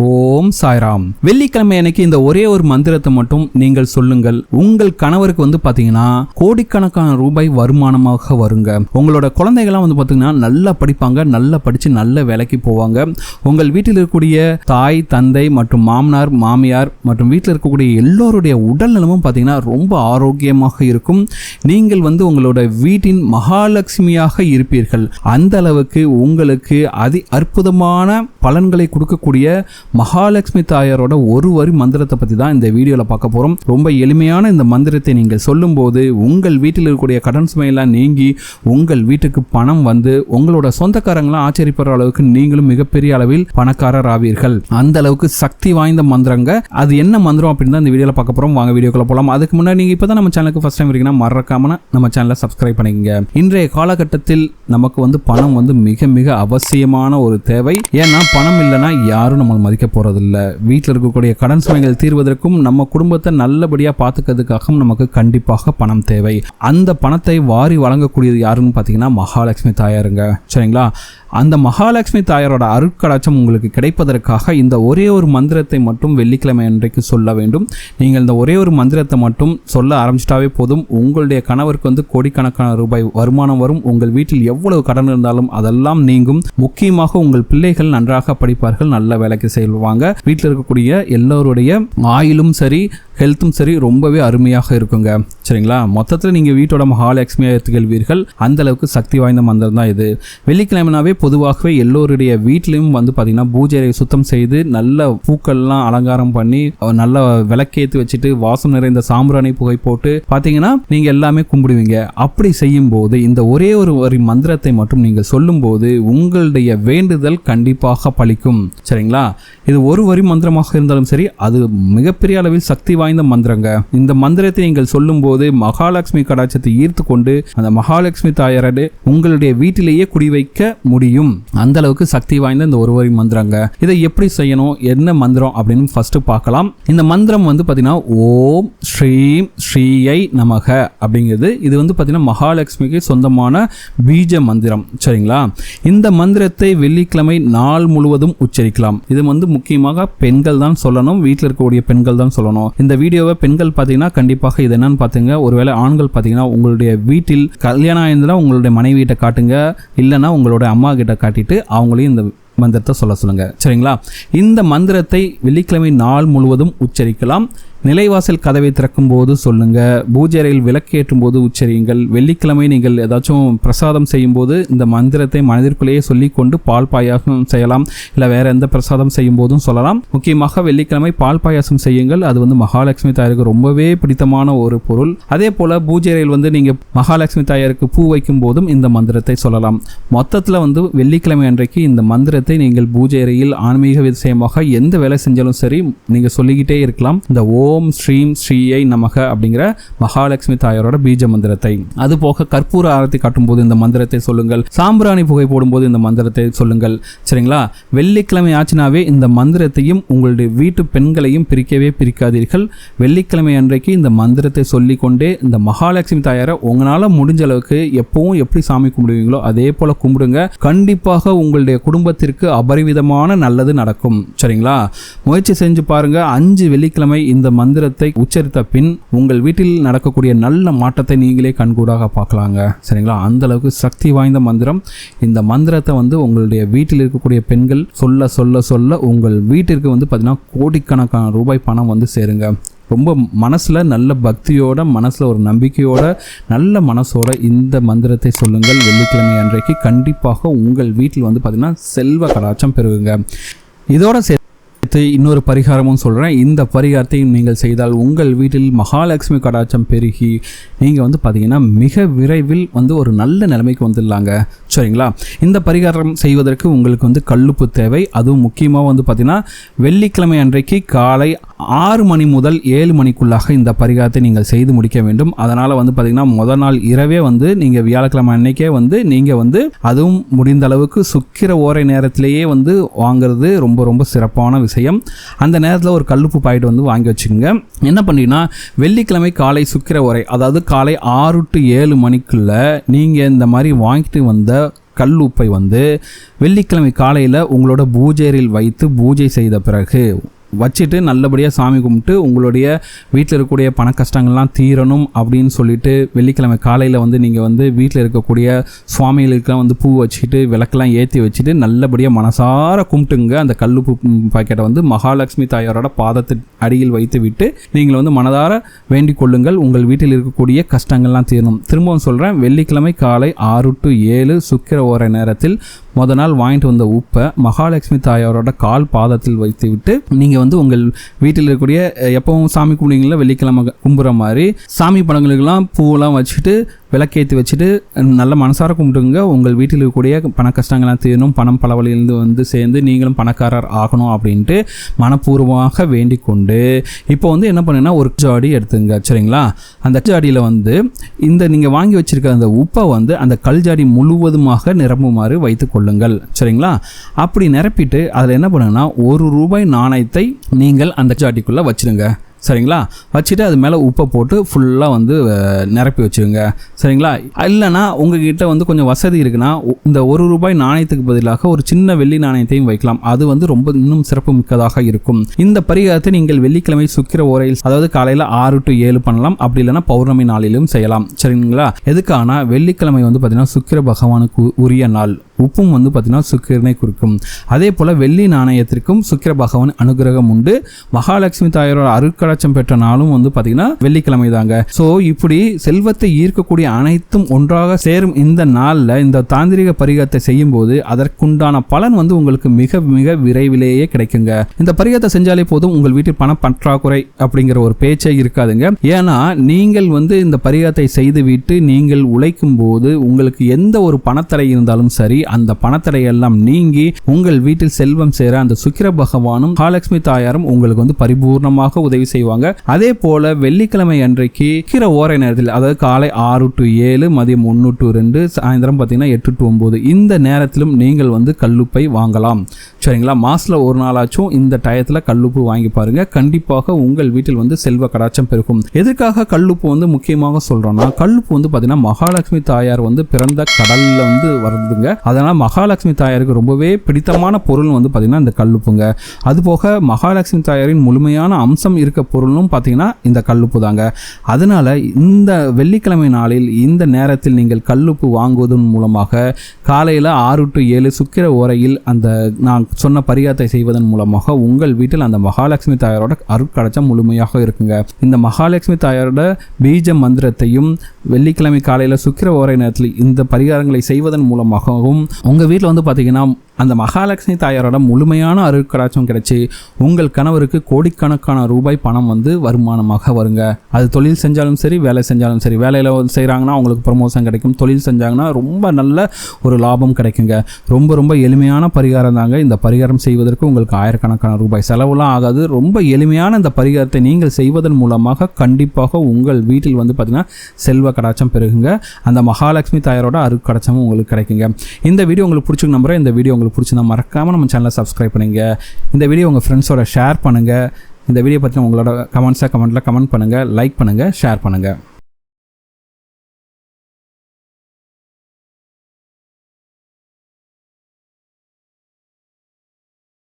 ஓம் சாய்ராம். வெள்ளிக்கிழமை அன்னைக்கு இந்த ஒரே ஒரு மந்திரத்தை மட்டும் நீங்கள் சொல்லுங்கள். உங்கள் கணவருக்கு வந்து பாத்தீங்கன்னா கோடிக்கணக்கான ரூபாய் வருமானமாக வருங்க. உங்களோட குழந்தைகள்லாம் வந்து பாத்தீங்கன்னா நல்லா படிப்பாங்க நல்லா படிச்சு நல்ல வேலைக்கு போவாங்க. உங்கள் வீட்டில் இருக்கக்கூடிய தாய் தந்தை மற்றும் மாமனார் மாமியார் மற்றும் வீட்டில் இருக்கக்கூடிய எல்லோருடைய உடல் நலமும் பாத்தீங்கன்னா ரொம்ப ஆரோக்கியமாக இருக்கும். நீங்கள் வந்து உங்களோட வீட்டின் மகாலட்சுமியாக இருப்பீர்கள். அந்த அளவுக்கு உங்களுக்கு அதி அற்புதமான பலன்களை கொடுக்கக்கூடிய மகாலட்சுமி தாயாரோட ஒரு வரி மந்திரத்தை பற்றி தான் இந்த வீடியோவில் பார்க்க போகிறோம் ரொம்ப எளிமையான இந்த மந்திரத்தை நீங்கள் சொல்லும்போது உங்கள் வீட்டில் இருக்கக்கூடிய கடன் சுமையெல்லாம் நீங்கி உங்கள் வீட்டுக்கு பணம் வந்து உங்களோட சொந்தக்காரங்களாம் ஆச்சரியப்படுற அளவுக்கு நீங்களும் மிகப்பெரிய அளவில் பணக்காரர் ஆவீர்கள் அந்த அளவுக்கு சக்தி வாய்ந்த மந்திரங்க. அது என்ன மந்திரம் அப்படின்னு தான் இந்த வீடியோவில் பார்க்க போகிறோம் வாங்க வீடியோக்குள்ள போகலாம் அதுக்கு முன்னாடி நீங்கள் இப்போ தான் நம்ம சேனலுக்கு ஃபஸ்ட் டைம் இருக்கீங்கன்னா மறக்காம நம்ம சேனலை சப்ஸ்கிரைப் பண்ணிக்கங்க. இன்றைய காலகட்டத்தில் நமக்கு வந்து பணம் வந்து மிக மிக அவசியமான ஒரு தேவை. ஏன்னா பணம் இல்லைன்னா யாரும் நம்மளை மதிக்க போறதில்ல. வீட்டில் இருக்கக்கூடிய கடன் சுமைகள் தீர்வதற்கும் நம்ம குடும்பத்தை நல்லபடியாக பார்த்துக்கிறதுக்காகவும் நமக்கு கண்டிப்பாக பணம் தேவை. அந்த பணத்தை வாரி வழங்கக்கூடியது யாருன்னு பார்த்தீங்கன்னா மகாலட்சுமி தாயாருங்க. சரிங்களா? அந்த மகாலட்சுமி தாயாரோட அருட்கடாட்சம் உங்களுக்கு கிடைப்பதற்காக இந்த ஒரே ஒரு மந்திரத்தை மட்டும் வெள்ளிக்கிழமை அன்றைக்கு சொல்ல வேண்டும். நீங்கள் இந்த ஒரே ஒரு மந்திரத்தை மட்டும் சொல்ல ஆரம்பிச்சிட்டாவே போதும். உங்களுடைய கணவருக்கு வந்து கோடிக்கணக்கான ரூபாய் வருமானம் வரும். உங்கள் வீட்டில் எவ்வளவு கடன் இருந்தாலும் அதெல்லாம் நீங்கும். முக்கியமாக உங்கள் பிள்ளைகள் நன்றாக படிப்பார்கள் நல்ல வேலைக்கு சொல்லுவாங்க. வீட்டில் இருக்கக்கூடிய எல்லோருடைய ஆயிலும் சரி ஹெல்த்தும் சரி ரொம்பவே அருமையாக இருக்குங்க. சரிங்களா? மொத்தத்தில் நீங்கள் வீட்டோட மகாலட்சுமியாக திகழ்வீர்கள் அந்த அளவுக்கு சக்தி வாய்ந்த மந்திரம் தான் இது. வெள்ளிக்கிழமைனாவே பொதுவாகவே எல்லோருடைய வீட்லேயும் வந்து பார்த்தீங்கன்னா பூஜையை சுத்தம் செய்து நல்ல பூக்கள்லாம் அலங்காரம் பண்ணி நல்ல விளக்கேற்றி வச்சுட்டு வாசம் நிறைந்த சாம்பிராணி புகை போட்டு பார்த்தீங்கன்னா நீங்கள் எல்லாமே கும்பிடுவீங்க. அப்படி செய்யும்போது இந்த ஒரே ஒரு வரி மந்திரத்தை மட்டும் நீங்கள் சொல்லும்போது உங்களுடைய வேண்டுதல் கண்டிப்பாக பலிக்கும். சரிங்களா? இது ஒரு வரி மந்திரமாக இருந்தாலும் சரி அது மிகப்பெரிய அளவில் சக்தி வாய்ந்த வாய்ந்த மந்திரங்க. இந்த மந்திரத்தை நீங்கள் சொல்லும்போது மகாலட்சுமி கடாட்சத்தை ஈர்த்து கொண்டு அந்த மகாலட்சுமி தாயாரடு உங்களுடைய வீட்டிலேயே குடிவைக்க முடியும். அந்த அளவுக்கு சக்தி வாய்ந்த இந்த ஒரு வரி மந்திரங்க. இதை எப்படி செய்யணும்? என்ன மந்திரம் அப்படின்னு ஃபர்ஸ்ட் பார்க்கலாம். இந்த மந்திரம் வந்து பார்த்தீங்கன்னா ஓம் ஸ்ரீம் ஸ்ரீயை நமக அப்படிங்கிறது. இது வந்து பார்த்தீங்கன்னா மகாலட்சுமிக்கு சொந்தமான பீஜ மந்திரம். சரிங்களா? இந்த மந்திரத்தை வெள்ளிக்கிழமை நாள் முழுவதும் உச்சரிக்கலாம். இது வந்து முக்கியமாக பெண்கள் தான் சொல்லணும். வீட்டில் இருக்கக்கூடிய பெண்கள் தான் சொல்லணும். இந்த வீடியோவை பெண்கள் பார்த்தீங்கன்னா கண்டிப்பாக இது என்னன்னு பார்த்துங்க. ஒருவேளை ஆண்கள் பார்த்தீங்கன்னா உங்களுடைய வீட்டில் கல்யாணம் ஆயிருந்தால் உங்களுடைய மனைவியிட்ட காட்டுங்க. இல்லைன்னா உங்களோட அம்மா கிட்ட காட்டிட்டு அவங்களையும் இந்த மந்திரத்தை சொல்ல சொல்லுங்க. சரிங்களா? இந்த மந்திரத்தை வெள்ளிக்கிழமை நாள் முழுவதும் உச்சரிக்கலாம். நிலைவாசல் கதவை திறக்கும் போது சொல்லுங்க பூஜை அறையில் விளக்கேற்றும் போது உச்சரியுங்கள் வெள்ளிக்கிழமை நீங்கள் ஏதாச்சும் பிரசாதம் செய்யும் போது இந்த மந்திரத்தை மனதிற்குள்ளேயே சொல்லிக்கொண்டு பால் பாயாசம் செய்யலாம் இல்லை வேற எந்த பிரசாதம் செய்யும் போதும் சொல்லலாம். முக்கியமாக வெள்ளிக்கிழமை பால் பாயாசம் செய்யுங்கள் அது வந்து மகாலட்சுமி தாயாருக்கு ரொம்பவே பிடித்தமான ஒரு பொருள். அதே போல பூஜை அறையில் வந்து நீங்க மகாலட்சுமி தாயாருக்கு பூ வைக்கும் போதும் இந்த மந்திரத்தை சொல்லலாம். மொத்தத்தில் வந்து வெள்ளிக்கிழமை அன்றைக்கு இந்த மந்திரத்தை நீங்கள் பூஜை அறையில் ஆன்மீக விஷயமாக எந்த வேலை செஞ்சாலும் சரி நீங்க சொல்லிக்கிட்டே இருக்கலாம். இந்த ஓ ஓம் ஸ்ரீம் ஸ்ரீயை நமக அப்படிங்கிற மகாலட்சுமி தாயாரோட பீஜ மந்திரத்தை. அது போக கற்பூர ஆரத்தி காட்டும்போது இந்த மந்திரத்தை சொல்லுங்கள். சாம்பிராணி புகை போடும்போது இந்த மந்திரத்தை சொல்லுங்கள். சரிங்களா? வெள்ளிக்கிழமை ஆச்சுனாவே இந்த மந்திரத்தையும் உங்களுடைய வீட்டு பெண்களையும் பிரிக்கவே பிரிக்காதீர்கள். வெள்ளிக்கிழமை அன்றைக்கு இந்த மந்திரத்தை சொல்லிக்கொண்டே இந்த மகாலட்சுமி தாயாரை உங்களால் முடிஞ்ச அளவுக்கு எப்பவும் எப்படி சாமி கும்பிடுவீங்களோ அதே போல கும்பிடுங்க. கண்டிப்பாக உங்களுடைய குடும்பத்திற்கு அபரிவிதமான நல்லது நடக்கும். சரிங்களா? முயற்சி செஞ்சு பாருங்க. அஞ்சு வெள்ளிக்கிழமை இந்த மந்திரத்தை உச்சரித்த பின் உங்கள் வீட்டில் நடக்கக்கூடிய நல்ல மாற்றத்தை நீங்களே கண்கூடாக பார்க்கலாங்க. சரிங்களா? அந்த அளவுக்கு சக்தி வாய்ந்த மந்திரம். இந்த மந்திரத்தை வந்து உங்களுடைய வீட்டில் இருக்கக்கூடிய பெண்கள் சொல்ல சொல்ல சொல்ல உங்கள் வீட்டிற்கு வந்து பார்த்தீங்கன்னா கோடிக்கணக்கான ரூபாய் பணம் வந்து சேருங்க. ரொம்ப மனசில் நல்ல பக்தியோட மனசில் ஒரு நம்பிக்கையோட நல்ல மனசோட இந்த மந்திரத்தை சொல்லுங்கள். வெள்ளிக்கிழமை அன்றைக்கு கண்டிப்பாக உங்கள் வீட்டில் வந்து பார்த்திங்கன்னா செல்வ கலாச்சாரம் பெறுங்க இதோட சேர்த்து இன்னொரு பரிகாரமும் சொல்கிறேன் இந்த பரிகாரத்தையும் நீங்கள் செய்தால் உங்கள் வீட்டில் மகாலட்சுமி கடாச்சம் பெருகி நீங்கள் வந்து பார்த்தீங்கன்னா மிக விரைவில் வந்து ஒரு நல்ல நிலைமைக்கு வந்துடலாங்க. சரிங்களா? இந்த பரிகாரம் செய்வதற்கு உங்களுக்கு வந்து கல்லுப்பு தேவை. அதுவும் முக்கியமாக வந்து பார்த்தீங்கன்னா வெள்ளிக்கிழமை அன்றைக்கு காலை ஆறு மணி முதல் ஏழு மணிக்குள்ளாக இந்த பரிகாரத்தை நீங்கள் செய்து முடிக்க வேண்டும். அதனால் வந்து பார்த்தீங்கன்னா முதல் நாள் இரவே வந்து நீங்கள் வியாழக்கிழமை அன்னைக்கே வந்து நீங்கள் வந்து அதுவும் முடிந்த அளவுக்கு சுக்கிர ஓரை நேரத்திலேயே வந்து வாங்குறது ரொம்ப ரொம்ப சிறப்பான விஷயம். அந்த நேரத்தில் ஒரு கல்லுப்பு பாக்கெட் வந்து வாங்கி வச்சுக்கோங்க. என்ன பண்ணீங்கன்னா வெள்ளிக்கிழமை காலை சுக்கிர உரை அதாவது காலை ஆறு டு ஏழு மணிக்குள்ள நீங்கள் இந்த மாதிரி வாங்கிட்டு வந்த கல் உப்பை வந்து வெள்ளிக்கிழமை காலையில் உங்களோட பூஜையில் வைத்து பூஜை செய்த பிறகு வச்சுட்டு நல்லபடியாக சாமி கும்பிட்டு உங்களுடைய வீட்டில் இருக்கக்கூடிய பண கஷ்டங்கள்லாம் தீரணும் அப்படின்னு சொல்லிட்டு வெள்ளிக்கிழமை காலையில் வந்து நீங்கள் வந்து வீட்டில் இருக்கக்கூடிய சுவாமிகளுக்கெல்லாம் வந்து பூ வச்சுட்டு விளக்கெல்லாம் ஏற்றி வச்சுட்டு நல்லபடியாக மனசார கும்பிட்டுங்க. அந்த கல்லுப்பு பாக்கெட்டை வந்து மகாலட்சுமி தாயாரோட பாதத்து அடியில் வைத்து விட்டு நீங்கள் வந்து மனதார வேண்டிக் கொள்ளுங்கள். உங்கள் வீட்டில் இருக்கக்கூடிய கஷ்டங்கள்லாம் தீரணும். திரும்பவும் சொல்கிறேன் வெள்ளிக்கிழமை காலை ஆறு டு ஏழு சுக்கிர ஓர நேரத்தில் முத நாள் வாங்கிட்டு வந்த உப்பை மகாலட்சுமி தாயாரோட கால் பாதத்தில் வைத்து விட்டு நீங்கள் வந்து உங்கள் வீட்டில் இருக்கக்கூடிய எப்பவும் சாமி கும்பிடுங்களா வெள்ளிக்கிழமை கும்புற மாதிரி சாமி படங்களுக்கெல்லாம் பூவெல்லாம் வச்சுட்டு விளக்கேற்றி வச்சுட்டு நல்ல மனசார கும்பிட்டுங்க உங்கள் வீட்டில் இருக்கக்கூடிய பண கஷ்டங்கள்லாம் தீரணும். பணம் பல வழியிலிருந்து வந்து சேர்ந்து நீங்களும் பணக்காரர் ஆகணும் அப்படின்ட்டு மனப்பூர்வமாக வேண்டிக் கொண்டு இப்போ வந்து என்ன பண்ணுன்னா ஒரு ஜாடி எடுத்துங்க. சரிங்களா? அந்த ஜாடியில் வந்து இந்த நீங்கள் வாங்கி வச்சுருக்க அந்த உப்பை வந்து அந்த கல் ஜாடி முழுவதுமாக நிரம்புமாறு வைத்து கொள்ளுங்கள். சரிங்களா? அப்படி நிரப்பிட்டு அதில் என்ன பண்ணுங்கன்னா ஒரு ரூபாய் நாணயத்தை நீங்கள் அந்த ஜாடிக்குள்ளே வச்சிருங்க. சரிங்களா? வச்சுட்டு அது மேலே உப்பை போட்டு ஃபுல்லாக வந்து நிரப்பி வச்சுருங்க சரிங்களா? இல்லைன்னா உங்ககிட்ட வந்து கொஞ்சம் வசதி இருக்குன்னா இந்த ஒரு ரூபாய் நாணயத்துக்கு பதிலாக ஒரு சின்ன வெள்ளி நாணயத்தையும் வைக்கலாம். அது வந்து ரொம்ப இன்னும் சிறப்பு மிக்கதாக இருக்கும். இந்த பரிகாரத்தை நீங்கள் வெள்ளிக்கிழமை சுக்கிர ஓரையில் அதாவது காலையில் ஆறு டு ஏழு பண்ணலாம். அப்படி இல்லைன்னா பௌர்ணமி நாளிலும் செய்யலாம். சரிங்களா? எதுக்கான வெள்ளிக்கிழமை வந்து பார்த்தீங்கன்னா சுக்கிர பகவானுக்கு உரிய நாள். உப்பும் வந்து பார்த்தீங்கன்னா சுக்கிரனை குறிக்கும். அதே போல் வெள்ளி நாணயத்திற்கும் சுக்கிர பகவான் அனுகிரகம் உண்டு. மகாலட்சுமி தாயாரோட அருட்கடாட்சம் பெற்ற நாளும் வந்து பார்த்தீங்கன்னா வெள்ளிக்கிழமை தாங்க ஸோ இப்படி செல்வத்தை ஈர்க்கக்கூடிய அனைத்தும் ஒன்றாக சேரும் இந்த நாளில் இந்த தாந்திரிக பரிகாரத்தை செய்யும்போது அதற்குண்டான பலன் வந்து உங்களுக்கு மிக மிக விரைவிலேயே கிடைக்குங்க. இந்த பரிகாரத்தை செஞ்சாலே போதும் உங்கள் வீட்டில் பண பற்றாக்குறை அப்படிங்கிற ஒரு பேச்சே இருக்காதுங்க. ஏன்னா நீங்கள் வந்து இந்த பரிகாரத்தை செய்துவிட்டு நீங்கள் உழைக்கும் போது உங்களுக்கு எந்த ஒரு பணத்தடை இருந்தாலும் சரி அந்த பணத்தடை எல்லாம் நீங்கி உங்கள் வீட்டில் செல்வம் சேர அந்த சுக்கிர பகவானும் மகாலட்சுமி தாயாரும் உங்களுக்கு வந்து பரிபூர்ணமாக உதவி செய்வாங்க. அதே போல வெள்ளிக்கிழமை அன்றைக்கு கீரை ஓரை நேரத்தில் அதாவது காலை ஆறு டு ஏழு மதியம் ஒன்று டு ரெண்டு சாயந்தரம் பார்த்தீங்கன்னா எட்டு டு ஒம்பது இந்த நேரத்திலும் நீங்கள் வந்து கல்லுப்பை வாங்கலாம். சரிங்களா? மாசத்துல ஒரு நாளாச்சும் இந்த டயத்தில் கல்லுப்பு வாங்கி பாருங்க. கண்டிப்பாக உங்கள் வீட்டில் வந்து செல்வ கடாச்சம் பெருக்கும் எதுக்காக கல்லுப்பு வந்து முக்கியமாக சொல்றோம்னா கல்லுப்பு வந்து பார்த்தீங்கன்னா மகாலட்சுமி தாயார் வந்து பிறந்த கடல்ல வந்து வருதுங்க அதனால் மகாலட்சுமி தாயாருக்கு ரொம்பவே பிடித்தமான பொருள் வந்து பாத்தீங்கன்னா இந்த கல்லுப்புங்க. அதுபோக மகாலட்சுமி தாயாரின் முழுமையான அம்சம் இருக்க பொருளும் பார்த்தீங்கன்னா இந்த கல்லுப்பு தாங்க அதனால் இந்த வெள்ளிக்கிழமை நாளில் இந்த நேரத்தில் நீங்கள் கல்லுப்பு வாங்குவதன் மூலமாக காலையில் ஆறு டு ஏழு சுக்கிர ஓரையில் அந்த நான் சொன்ன பரிகாரத்தை செய்வதன் மூலமாக உங்கள் வீட்டில் அந்த மகாலட்சுமி தாயாரோட அருட்கடச்சம் முழுமையாக இருக்குங்க. இந்த மகாலட்சுமி தாயாரோட பீஜ மந்திரத்தையும் வெள்ளிக்கிழமை காலையில் சுக்கிர ஓரை நேரத்தில் இந்த பரிகாரங்களை செய்வதன் மூலமாகவும் உங்கள் வீட்டில் வந்து பார்த்தீங்கன்னா அந்த மகாலட்சுமி தாயாரோட முழுமையான அருட்கடாட்சம் கிடைச்சி உங்கள் கணவருக்கு கோடிக்கணக்கான ரூபாய் பணம் வந்து வருமானமாக வருங்க. அது தொழில் செஞ்சாலும் சரி வேலை செஞ்சாலும் சரி. வேலையில் செய்கிறாங்கன்னா அவங்களுக்கு ப்ரமோஷன் கிடைக்கும். தொழில் செஞ்சாங்கன்னா ரொம்ப நல்ல ஒரு லாபம் கிடைக்குங்க. ரொம்ப ரொம்ப எளிமையான பரிகாரம் தாங்க. இந்த பரிகாரம் செய்வதற்கு உங்களுக்கு ஆயிரக்கணக்கான ரூபாய் செலவுலாம் ஆகாது. ரொம்ப எளிமையான இந்த பரிகாரத்தை நீங்கள் செய்வதன் மூலமாக கண்டிப்பாக உங்கள் வீட்டில் வந்து பார்த்திங்கன்னா செல்வ கடாச்சம் பெருகுங்க. அந்த மகாலட்சுமி தாயாரோட அருட்கடாச்சமும் உங்களுக்கு கிடைக்குங்க. இந்த வீடியோ உங்களுக்கு பிடிச்சிக்க நம்புகிறேன் இந்த வீடியோ உங்களுக்கு பிடிச்சிருந்தா மறக்காமல் நம்ம சேனலை சப்ஸ்கிரைப் பண்ணுங்க. இந்த வீடியோ உங்கள் ஃப்ரெண்ட்ஸோட ஷேர் பண்ணுங்கள் இந்த வீடியோ பற்றின உங்களோட கமெண்ட்ஸாக கமெண்ட்டில் கமெண்ட் பண்ணுங்கள் லைக் பண்ணுங்கள் ஷேர் பண்ணுங்கள்